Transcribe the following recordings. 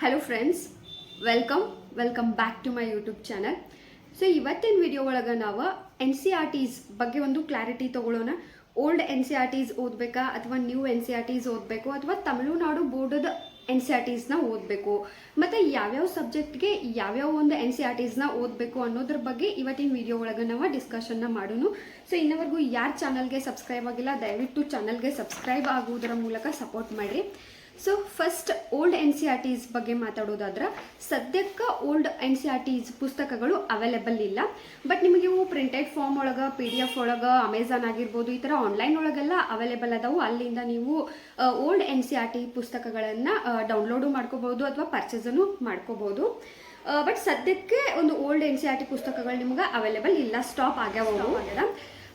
Hello friends welcome welcome back to my YouTube channel so ಇವತ್ತಿನ video ಒಳಗೆ ನಾವು N C R T's ಬಗ್ಗೆ ಒಂದು ಕ್ಲಾರಿಟಿ ತೊಗೊಳ್ಳೋಣ old N C R T's ಓದಬೇಕಾ ಅಥವಾ new N C R T's ಓದಬೇಕು ಅಥವಾ ತಮಿಳುನಾಡು ಬೋರ್ಡದ ಎನ್ ಸಿ ಆರ್ ಟೀಸ್ನ ಓದಬೇಕು? ಮತ್ತು ಯಾವ್ಯಾವ ಸಬ್ಜೆಕ್ಟ್ಗೆ ಯಾವ್ಯಾವ ಒಂದು ಎನ್ ಸಿ ಆರ್ ಟೀಸ್ನ ಓದಬೇಕು ಅನ್ನೋದ್ರ ಬಗ್ಗೆ ಇವತ್ತಿನ ವಿಡಿಯೋ ಒಳಗೆ ನಾವು ಡಿಸ್ಕಷನ್ನ ಮಾಡೋಣ ಸೊ ಇನ್ನವರೆಗೂ ಯಾರು ಚಾನಲ್ಗೆ ಸಬ್ಸ್ಕ್ರೈಬ್ ಆಗಿಲ್ಲ, ದಯವಿಟ್ಟು ಚಾನಲ್ಗೆ ಸಬ್ಸ್ಕ್ರೈಬ್ ಆಗುವುದರ ಮೂಲಕ ಸಪೋರ್ಟ್ ಮಾಡಿರಿ. So first old N C R T's ಬಗ್ಗೆ ಮಾತಾಡೋದಾದ್ರೆ, ಸದ್ಯಕ್ಕೆ old N C R T's ಪುಸ್ತಕಗಳು ಅವೈಲೇಬಲ್ ಇಲ್ಲ. ಬಟ್ ನಿಮಗೆ ಇವು ಪ್ರಿಂಟೆಡ್ ಫಾರ್ಮ್ ಒಳಗೆ ಪಿ ಡಿ ಎಫ್ ಒಳಗೆ ಅಮೆಝಾನ್ ಆಗಿರ್ಬೋದು, ಈ ಥರ ಆನ್ಲೈನ್ ಒಳಗೆಲ್ಲ ಅವೈಲೇಬಲ್ ಅದಾವು. ಅಲ್ಲಿಂದ ನೀವು old N C R T ಪುಸ್ತಕಗಳನ್ನು ಡೌನ್ಲೋಡು ಮಾಡ್ಕೋಬೋದು ಅಥವಾ ಪರ್ಚೇಸನ್ನು ಮಾಡ್ಕೋಬೋದು ಬಟ್ ಸದ್ಯಕ್ಕೆ ಒಂದು old N C R T ಪುಸ್ತಕಗಳು ನಿಮ್ಗೆ ಅವೈಲೇಬಲ್ ಇಲ್ಲ. ಸ್ಟಾಪ್ ಆಗ್ಯಾವ ಆಗ್ಯದ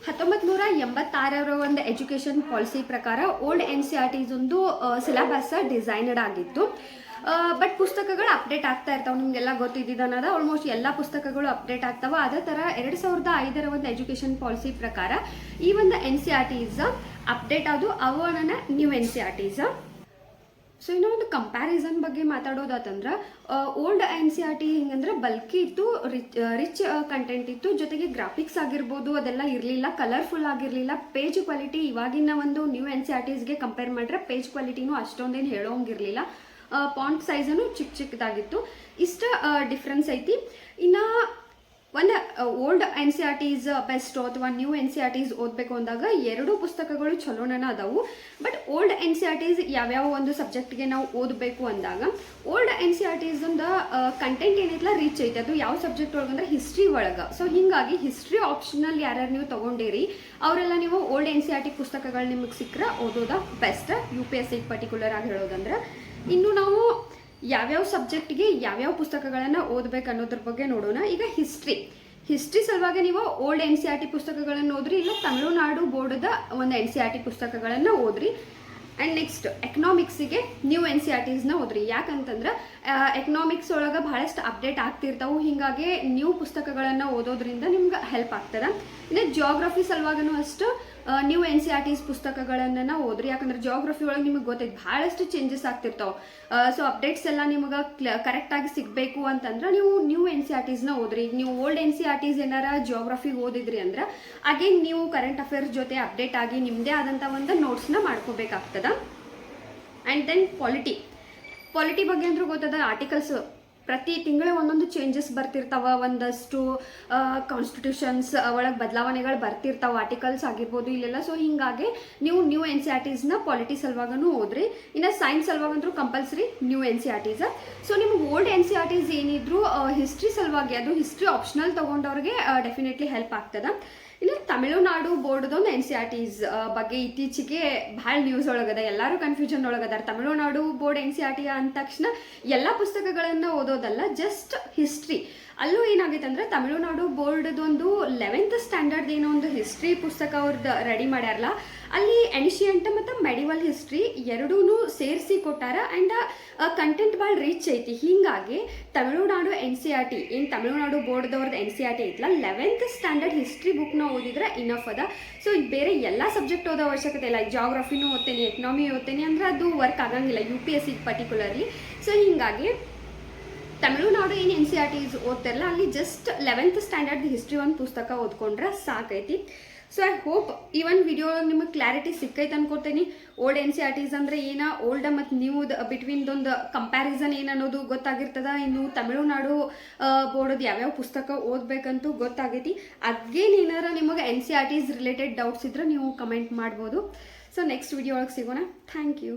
ಹತ್ತೊಂಬತ್ತು ನೂರ ಎಂಬತ್ತಾರರ ಒಂದು ಎಜುಕೇಷನ್ ಪಾಲಿಸಿ ಪ್ರಕಾರ old N C R T's ಒಂದು ಸಿಲೆಬಸ್ ಡಿಸೈನಡ್ ಆಗಿತ್ತು. ಬಟ್ ಪುಸ್ತಕಗಳು ಅಪ್ಡೇಟ್ ಆಗ್ತಾ ಇರ್ತಾವೆ, ನಿಮಗೆಲ್ಲ ಗೊತ್ತಿದ್ದದ ಆಲ್ಮೋಸ್ಟ್ ಎಲ್ಲ ಪುಸ್ತಕಗಳು ಅಪ್ಡೇಟ್ ಆಗ್ತಾವ. ಅದೇ ಥರ ಎರಡು ಸಾವಿರದ ಐದರ ಒಂದು ಎಜುಕೇಷನ್ ಪಾಲಿಸಿ ಪ್ರಕಾರ ಈ ಒಂದು N C R Ts update ಆದು ಅವನ new N C R Ts. So ಇನ್ನೂ ಒಂದು ಕಂಪ್ಯಾರಿಸನ್ ಬಗ್ಗೆ ಮಾತಾಡೋದಾತಂದ್ರೆ old N C R T ಹಿಂಗಂದ್ರೆ bulky ಇತ್ತು ರಿಚ್ ರಿಚ್ ಕಂಟೆಂಟ್ ಇತ್ತು, ಜೊತೆಗೆ ಗ್ರಾಫಿಕ್ಸ್ ಆಗಿರ್ಬೋದು, ಅದೆಲ್ಲ ಇರಲಿಲ್ಲ ಕಲರ್ಫುಲ್ ಆಗಿರಲಿಲ್ಲ ಪೇಜ್ ಕ್ವಾಲಿಟಿ ಇವಾಗಿನ ಒಂದು ನ್ಯೂ ಎನ್ ಸಿ ಆರ್ ಟಿಸ್ಗೆ ಕಂಪೇರ್ ಮಾಡಿದ್ರೆ ಪೇಜ್ ಕ್ವಾಲಿಟಿನೂ ಅಷ್ಟೊಂದೇನು ಹೇಳೋಂಗಿರಲಿಲ್ಲ. ಪಾಂಟ್ ಸೈಜನ್ನು ಚಿಕ್ಕ ಚಿಕ್ಕದಾಗಿತ್ತು ಇಷ್ಟ ಡಿಫ್ರೆನ್ಸ್ ಐತಿ. ಇನ್ನು old N C R T's best ಅಥವಾ new N C R T's ಓದಬೇಕು ಅಂದಾಗ ಎರಡೂ ಪುಸ್ತಕಗಳು ಚಲೋನ ಅದಾವು. But old N C R T's ಯಾವ್ಯಾವ ಒಂದು ಸಬ್ಜೆಕ್ಟ್ಗೆ ನಾವು ಓದಬೇಕು ಅಂದಾಗ, old N C R T's ಒಂದು ಕಂಟೆಂಟ್ ಏನೈತಲ್ಲ ರೀಚ್ ಐತೆ. ಅದು ಯಾವ ಸಬ್ಜೆಕ್ಟ್ ಒಳಗಂದ್ರೆ ಹಿಸ್ಟ್ರಿ ಒಳಗೆ. ಸೊ ಹಿಂಗಾಗಿ ಹಿಸ್ಟ್ರಿ ಆಪ್ಷನಲ್ ಯಾರ್ಯಾರು ನೀವು ತೊಗೊಂಡಿರಿ, ಅವರೆಲ್ಲ ನೀವು old N C R T ಪುಸ್ತಕಗಳು ನಿಮಗೆ ಸಿಕ್ಕರೆ ಓದೋದ best U P S C particular ಆಗಿ ಹೇಳೋದಂದ್ರೆ, ಇನ್ನು ನಾವು ಯಾವ್ಯಾವ ಸಬ್ಜೆಕ್ಟ್ಗೆ ಯಾವ್ಯಾವ ಪುಸ್ತಕಗಳನ್ನು ಓದ್ಬೇಕು ಅನ್ನೋದ್ರ ಬಗ್ಗೆ ನೋಡೋಣ. ಈಗ ಹಿಸ್ಟ್ರಿ ಹಿಸ್ಟ್ರಿ ಸಲುವಾಗಿ ನೀವು old N C R T ಪುಸ್ತಕಗಳನ್ನು ಓದ್ರಿ, ಇಲ್ಲ ತಮಿಳುನಾಡು ಬೋರ್ಡದ ಒಂದು ಎನ್ ಸಿ ಆರ್ ಟಿ ಪುಸ್ತಕಗಳನ್ನು ಓದ್ರಿ. ಆ್ಯಂಡ್ ನೆಕ್ಸ್ಟ್ ಎಕನಾಮಿಕ್ಸಿಗೆ ನ್ಯೂ ಎನ್ ಸಿ ಆರ್ ಟಿಸ್ನ ಓದ್ರಿ. ಯಾಕಂತಂದ್ರೆ ಎಕನಾಮಿಕ್ಸ್ ಒಳಗೆ ಭಾಳಷ್ಟು ಅಪ್ಡೇಟ್ ಆಗ್ತಿರ್ತಾವೆ. ಹೀಗಾಗಿ ನ್ಯೂ ಪುಸ್ತಕಗಳನ್ನು ಓದೋದ್ರಿಂದ ನಿಮ್ಗೆ ಹೆಲ್ಪ್ ಆಗ್ತದೆ. ಇನ್ನು ಜಿಯೋಗ್ರಫಿ ಸಲುವಾಗೂ ಅಷ್ಟು new N C R T's ಪುಸ್ತಕಗಳನ್ನು ನಾವು ಓದ್ರಿ. ಯಾಕಂದ್ರೆ ಜೋಗ್ರಫಿ ಒಳಗೆ ನಿಮಗೆ ಗೊತ್ತೈತೆ, ಭಾಳಷ್ಟು ಚೇಂಜಸ್ ಆಗ್ತಿರ್ತಾವೆ. ಸೊ ಅಪ್ಡೇಟ್ಸ್ ಎಲ್ಲ ನಿಮಗೆ ಕರೆಕ್ಟಾಗಿ ಸಿಗಬೇಕು ಅಂತಂದ್ರೆ ನೀವು ನ್ಯೂ ಎನ್ ಸಿ ಆರ್ ಟಿಸ್ನ ಓದ್ರಿ. ಈಗ ನೀವು old N C R T's ಏನಾರ ಜೋಗ್ರಫಿ ಓದಿದ್ರಿ ಅಂದ್ರೆ ಅಗೇನ್ ನೀವು ಕರೆಂಟ್ ಅಫೇರ್ಸ್ ಜೊತೆ ಅಪ್ಡೇಟ್ ಆಗಿ ನಿಮ್ಮದೇ ಆದಂಥ ಒಂದು ನೋಟ್ಸ್ನ ಮಾಡ್ಕೋಬೇಕಾಗ್ತದ. ಆ್ಯಂಡ್ ದೆನ್ ಪಾಲಿಟಿ ಪಾಲಿಟಿ ಬಗ್ಗೆ ಅಂದ್ರೆ ಗೊತ್ತದ? ಆರ್ಟಿಕಲ್ಸ್ ಪ್ರತಿ ತಿಂಗಳು ಒಂದೊಂದು ಚೇಂಜಸ್ ಬರ್ತಿರ್ತಾವ, ಒಂದಷ್ಟು ಕಾನ್ಸ್ಟಿಟ್ಯೂಷನ್ಸ್ ಒಳಗೆ ಬದಲಾವಣೆಗಳು ಬರ್ತಿರ್ತಾವ ಆರ್ಟಿಕಲ್ಸ್ ಆಗಿರ್ಬೋದು ಇಲ್ಲೆಲ್ಲ. ಸೊ ಹಿಂಗಾಗಿ ನೀವು ನ್ಯೂ ಎನ್ ಸಿ ಆರ್ ಟಿಸ್ನ ಪಾಲಿಟಿ ಸಲುವಾಗೂ ಓದ್ರಿ. ಇನ್ನು science ಸಲುವಾಗಂದ್ರೂ compulsory new N C R T's so ನಿಮ್ಗೆ old N C R T's ಏನಿದ್ರು ಹಿಸ್ಟ್ರಿ ಸಲುವಾಗಿ, ಅದು ಹಿಸ್ಟ್ರಿ ಆಪ್ಷನಲ್ ತೊಗೊಂಡವ್ರಿಗೆ ಡೆಫಿನೆಟ್ಲಿ ಹೆಲ್ಪ್ ಆಗ್ತದೆ. ಇನ್ನು ತಮಿಳುನಾಡು ಬೋರ್ಡ್ದೊಂದು ಎನ್ ಸಿ ಆರ್ ಟಿಸ್ ಬಗ್ಗೆ ಇತ್ತೀಚೆಗೆ ಭಾಳ ನ್ಯೂಸ್ ಒಳಗದ, ಎಲ್ಲರೂ confusion ಒಳಗದಾರ. Tamil Nadu board N C R T ಅಂದ ತಕ್ಷಣ ಎಲ್ಲ ಪುಸ್ತಕಗಳನ್ನು ಓದೋದಲ್ಲ ಜಸ್ಟ್ ಹಿಸ್ಟ್ರಿ ಅಲ್ಲೂ ಏನಾಗೈತೆ ಅಂದರೆ ತಮಿಳುನಾಡು ಬೋರ್ಡ್ದೊಂದು ಲೆವೆಂತ್ ಸ್ಟ್ಯಾಂಡರ್ಡ್ ಏನೋ ಒಂದು ಹಿಸ್ಟ್ರಿ ಪುಸ್ತಕ ಅವ್ರದ್ದು ರೆಡಿ ಮಾಡ್ಯಾರಲ್ಲ ಅಲ್ಲಿ ಎನಿಷಿಯಂಟ್ ಮತ್ತು ಮೆಡಿವಲ್ ಹಿಸ್ಟ್ರಿ ಎರಡೂ ಸೇರಿಸಿ ಕೊಟ್ಟಾರ ಆ್ಯಂಡ್ ಕಂಟೆಂಟ್ ಭಾಳ ರೀಚ್ ಐತಿ. ಹೀಗಾಗಿ Tamil Nadu N C R T ಏನು ತಮಿಳುನಾಡು ಬೋರ್ಡ್ದವ್ರದ್ದು ಎನ್ ಸಿ ಆರ್ ಟಿ ಐತಲ್ಲ ಲೆವೆಂತ್ ಸ್ಟ್ಯಾಂಡರ್ಡ್ ಹಿಸ್ಟ್ರಿ ಬುಕ್ನ ಓದಿದ್ರೆ ಇನಫ್ ಅದ. ಸೊ ಬೇರೆ ಎಲ್ಲ ಸಬ್ಜೆಕ್ಟ್ ಓದೋ ಅವಶ್ಯಕತೆ ಇಲ್ಲ. ಜಾಗ್ರಫಿನೂ ಓದ್ತೇನೆ ಎಕನಾಮಿ ಓದ್ತೇನೆ ಅಂದ್ರೆ ಅದು ವರ್ಕ್ ಆಗಂಗಿಲ್ಲ U P S C particularly so ಹೀಗಾಗಿ ತಮಿಳುನಾಡು ಏನು ಎನ್ ಸಿ ಆರ್ ಟಿಸ್ ಓದ್ತಿರಲ್ಲ ಅಲ್ಲಿ ಜಸ್ಟ್ ಲೆವೆಂತ್ ಸ್ಟ್ಯಾಂಡರ್ಡ್ ಹಿಸ್ಟ್ರಿ ಒಂದು ಪುಸ್ತಕ ಓದ್ಕೊಂಡ್ರೆ ಸಾಕೈತಿ. ಸೊ ಐ ಹೋಪ್ ಈ ಒಂದು ವಿಡಿಯೋ ನಿಮಗೆ ಕ್ಲಾರಿಟಿ ಸಿಕ್ಕೈತೆ ಅನ್ಕೋತೀನಿ old N C R T's ಅಂದರೆ ಏನ? ಓಲ್ಡ್ ಮತ್ತು ನ್ಯೂದ್ ಬಿಟ್ವೀನ್ದೊಂದು ಕಂಪ್ಯಾರಿಸನ್ ಏನು ಅನ್ನೋದು ಗೊತ್ತಾಗಿರ್ತದ? ಇನ್ನು ತಮಿಳುನಾಡು ಬೋರ್ಡದು ಯಾವ್ಯಾವ ಪುಸ್ತಕ ಓದಬೇಕಂತೂ ಗೊತ್ತಾಗೈತಿ. ಅಗೇನ್ ಏನಾರ ನಿಮಗೆ N C R T's related doubts ಇದ್ರೆ ನೀವು ಕಮೆಂಟ್ ಮಾಡ್ಬೋದು. ಸೊ ನೆಕ್ಸ್ಟ್ ವಿಡಿಯೋ ಒಳಗೆ ಸಿಗೋಣ. Thank you